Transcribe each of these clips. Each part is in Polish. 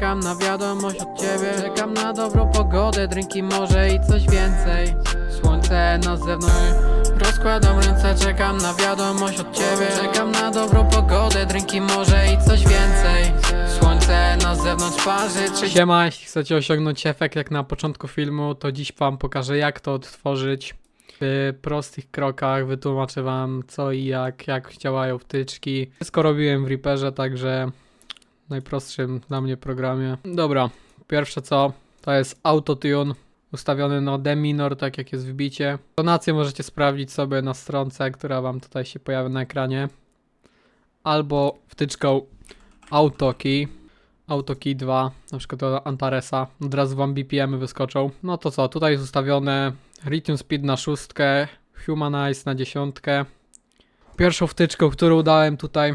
czekam na wiadomość od ciebie. Czekam na dobrą pogodę, drinki może i coś więcej. Słońce na zewnątrz Rozkładam ręce, czekam na wiadomość od ciebie. Czekam na dobrą pogodę, drinki może i coś więcej. Słońce na zewnątrz parzy czy Siema, jeśli chcecie osiągnąć efekt jak na początku filmu, to dziś wam pokażę jak to odtworzyć. W prostych krokach, wytłumaczę wam co i jak, jak działają wtyczki. Wszystko robiłem w Reaperze, także najprostszym dla mnie programie. Dobra, pierwsze co, to jest Autotune ustawiony na D minor, tak jak jest w bicie. Tonację możecie sprawdzić sobie na stronce, która wam tutaj się pojawia na ekranie. Albo wtyczką AutoKey. AutoKey 2, na przykład do Antaresa, od razu wam BPM wyskoczą. No to co, tutaj jest ustawione Retune Speed na szóstkę, Humanize na dziesiątkę. Pierwszą wtyczką, którą dałem tutaj,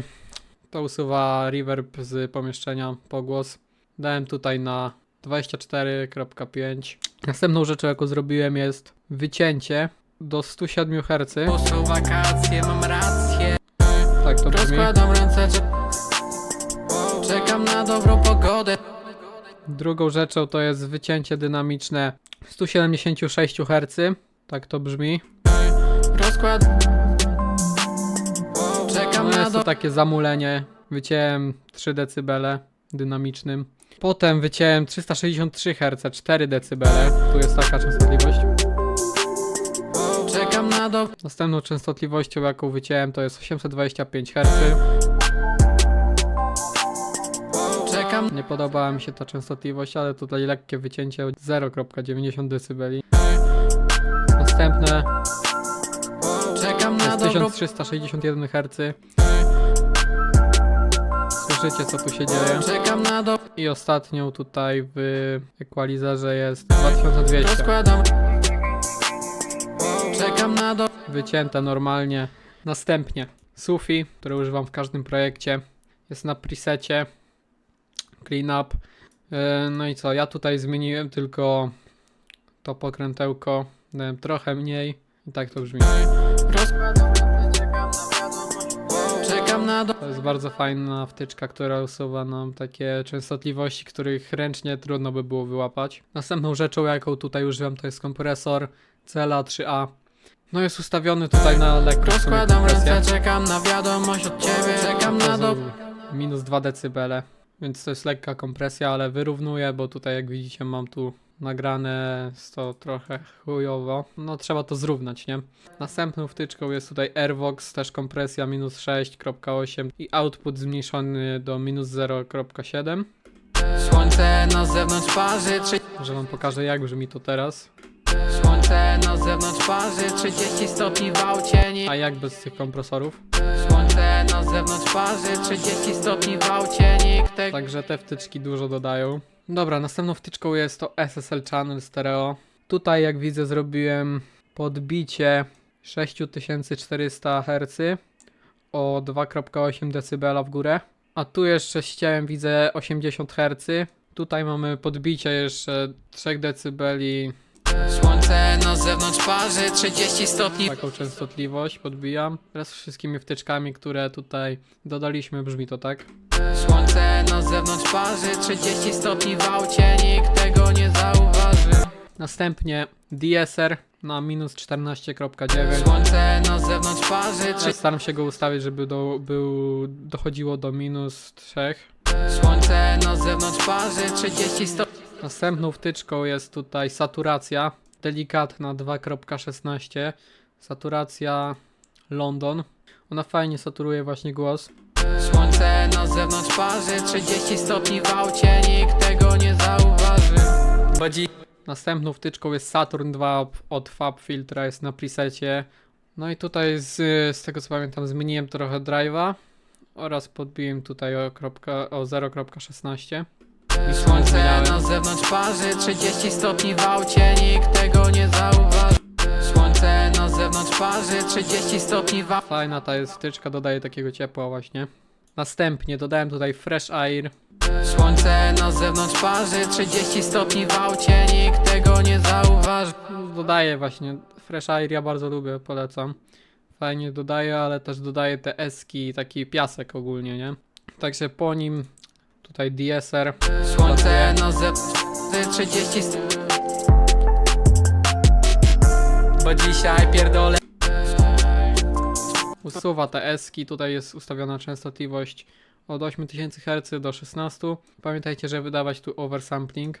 to usuwa reverb z pomieszczenia, pogłos. Dałem tutaj na 24.5. Następną rzeczą, jaką zrobiłem jest wycięcie do 107 Hz. Są wakacje, mam rację. Tak to brzmi. Rozkładam ręce, czekam na dobrą pogodę. Drugą rzeczą to jest wycięcie dynamiczne 176 Hz. Tak to brzmi. Rozkład. Jest to takie zamulenie. Wyciąłem 3 dB dynamicznym. Potem wyciąłem 363 Hz, 4 dB. Tu jest taka częstotliwość. Czekam na do... Następną częstotliwością, jaką wyciąłem, to jest 825 Hz. Czekam. Nie podobała mi się ta częstotliwość, ale tutaj lekkie wycięcie 0,90 dB. Następne na jest 1361 Hz. Słyszycie co tu się dzieje? Czekam na do... I ostatnią tutaj w equalizerze jest 2200. Rozkładam. Czekam na do... Wycięte normalnie. Następnie Sufi, które używam w każdym projekcie. Jest na presecie. Clean up. Yy, No i co? Ja tutaj zmieniłem tylko to pokrętełko. Trochę mniej. I tak to brzmi. Czekam na do... To jest bardzo fajna wtyczka, która usuwa nam takie częstotliwości, których ręcznie trudno by było wyłapać. Następną rzeczą, jaką tutaj używam, to jest kompresor CLA 3A. No jest ustawiony tutaj na lekko Rozkładam ręce, czekam na wiadomość od ciebie Czekam na do... Minus 2 dB, więc to jest lekka kompresja, ale wyrównuję, bo tutaj jak widzicie mam tu nagrane jest to trochę chujowo. No trzeba to zrównać, nie? Następną wtyczką jest tutaj Airvox, też kompresja minus 6.8 i output zmniejszony do minus 0.7. Słońce na zewnątrz parzy trzy... Że wam pokażę jak brzmi to teraz. Słońce na zewnątrz parzy 30 stopni w aucie. A jak bez tych kompresorów? Słońce na zewnątrz parzy 30 stopni w aucie nikt. Także te wtyczki dużo dodają. Dobra, następną wtyczką jest to SSL Channel Stereo. Tutaj jak widzę zrobiłem podbicie 6400 Hz o 2,8 dB w górę. A tu jeszcze ścięłem widzę 80 Hz. Tutaj mamy podbicie jeszcze 3 dB Słońce na zewnątrz parzy 30 stopni taką częstotliwość podbijam. Teraz wszystkimi wtyczkami, które tutaj dodaliśmy brzmi to tak. Słońce na zewnątrz parzy 30 stopni w aucie nikt tego nie zauważy Następnie DSR na minus 14,9. Słońce na zewnątrz parzy Ja Staram się go ustawić, żeby do, był, dochodziło do minus 3. Słońce na zewnątrz parzy 30 stopni Następną wtyczką jest tutaj saturacja. Delikatna 2.16. Saturacja London. Ona fajnie saturuje właśnie głos. Słońce na zewnątrz parzy 30 stopni w aucie nikt tego nie zauważy Badzi. Następną wtyczką jest Saturn 2 od Fab Filtra, jest na presecie. No i tutaj z, z tego co pamiętam zmieniłem trochę drive'a oraz podbiłem tutaj o, kropka, o 0.16. I słońce na zewnątrz parzy 30 stopni w aucie nikt tego nie zauważy Słońce na zewnątrz parzy 30 stopni w aucie Fajna ta jest wtyczka, dodaje takiego ciepła właśnie. Następnie dodałem tutaj Fresh Air. Słońce na zewnątrz parzy 30 stopni w aucie nikt tego nie zauważy Dodaję właśnie Fresh Air, ja bardzo lubię, polecam. Fajnie dodaje, ale też dodaje te eski i taki piasek ogólnie, nie? Także po nim Tutaj DSR. Słońce na zewnątrz 30 st- Bo dzisiaj pierdolę Usuwa te eski, tutaj jest ustawiona częstotliwość od 8000 Hz do 16. Pamiętajcie, że wydawać tu oversampling.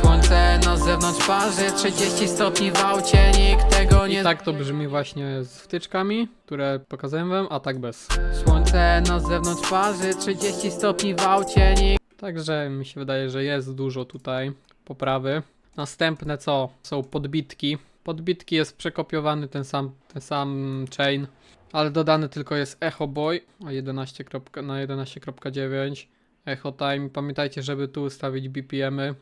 Słońce na zewnątrz parzy 30 stopni w aucie Nikt tego I nie tak to brzmi właśnie z wtyczkami, które pokazałem wam, a tak bez. Słońce na zewnątrz parzy 30 stopni w aucie Nikt Także mi się wydaje, że jest dużo tutaj poprawy. Następne co? Są podbitki. Podbitki jest przekopiowany ten sam, ten sam chain, ale dodany tylko jest Echo Boy o 11 kropka- na 11.9. Echo Time. Pamiętajcie, żeby tu ustawić BPM-y,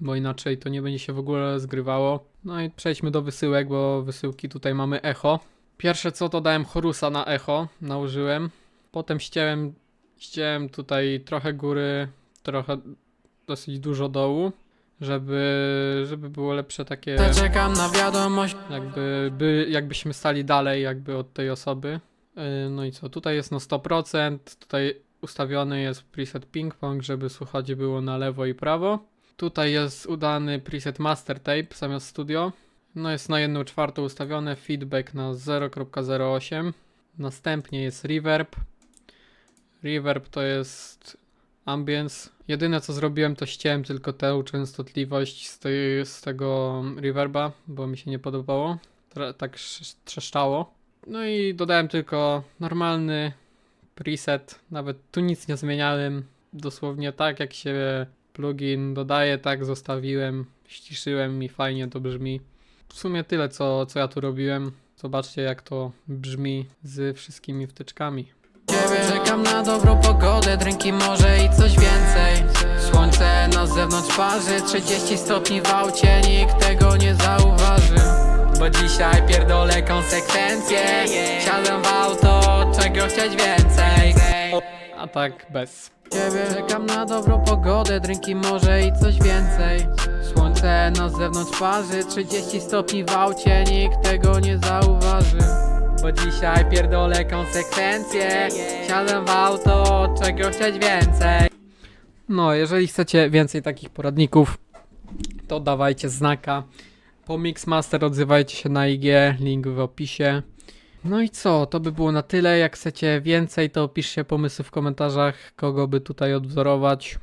bo inaczej to nie będzie się w ogóle zgrywało. No i przejdźmy do wysyłek, bo wysyłki tutaj mamy Echo. Pierwsze co to dałem Horusa na Echo, nałożyłem. Potem ścięłem Ściąłem tutaj trochę góry, trochę dosyć dużo dołu, żeby, żeby było lepsze takie, czekam na wiadomość jakby, by, jakbyśmy stali dalej jakby od tej osoby. Yy, No i co, tutaj jest na 100%, tutaj ustawiony jest preset ping pong, żeby słuchać było na lewo i prawo. Tutaj jest udany preset master tape zamiast studio. No jest na 1 czwartą ustawione, feedback na 0.08. Następnie jest reverb. Reverb to jest ambience. Jedyne co zrobiłem to ściąłem tylko tę częstotliwość z, z tego reverba, bo mi się nie podobało. Tra- tak sz- trzeszczało. No i dodałem tylko normalny preset. Nawet tu nic nie zmieniałem. Dosłownie tak jak się plugin dodaje, tak zostawiłem. Ściszyłem i fajnie to brzmi. W sumie tyle co, co ja tu robiłem. Zobaczcie jak to brzmi z wszystkimi wtyczkami. ciebie Czekam na dobrą pogodę, drinki może i coś więcej Słońce na zewnątrz parzy 30 stopni w aucie Nikt tego nie zauważy Bo dzisiaj pierdolę konsekwencje Siadam w auto, czego chcieć więcej A tak bez. Ciebie Czekam na dobrą pogodę, drinki może i coś więcej Słońce na zewnątrz parzy 30 stopni w aucie Nikt tego nie zauważy Bo dzisiaj pierdolę konsekwencje Siadam w auto, czego chcieć więcej No, jeżeli chcecie więcej takich poradników, to dawajcie znaka. Po Mixmaster odzywajcie się na IG, link w opisie. No i co, to by było na tyle. Jak chcecie więcej, to piszcie pomysły w komentarzach, kogo by tutaj odwzorować.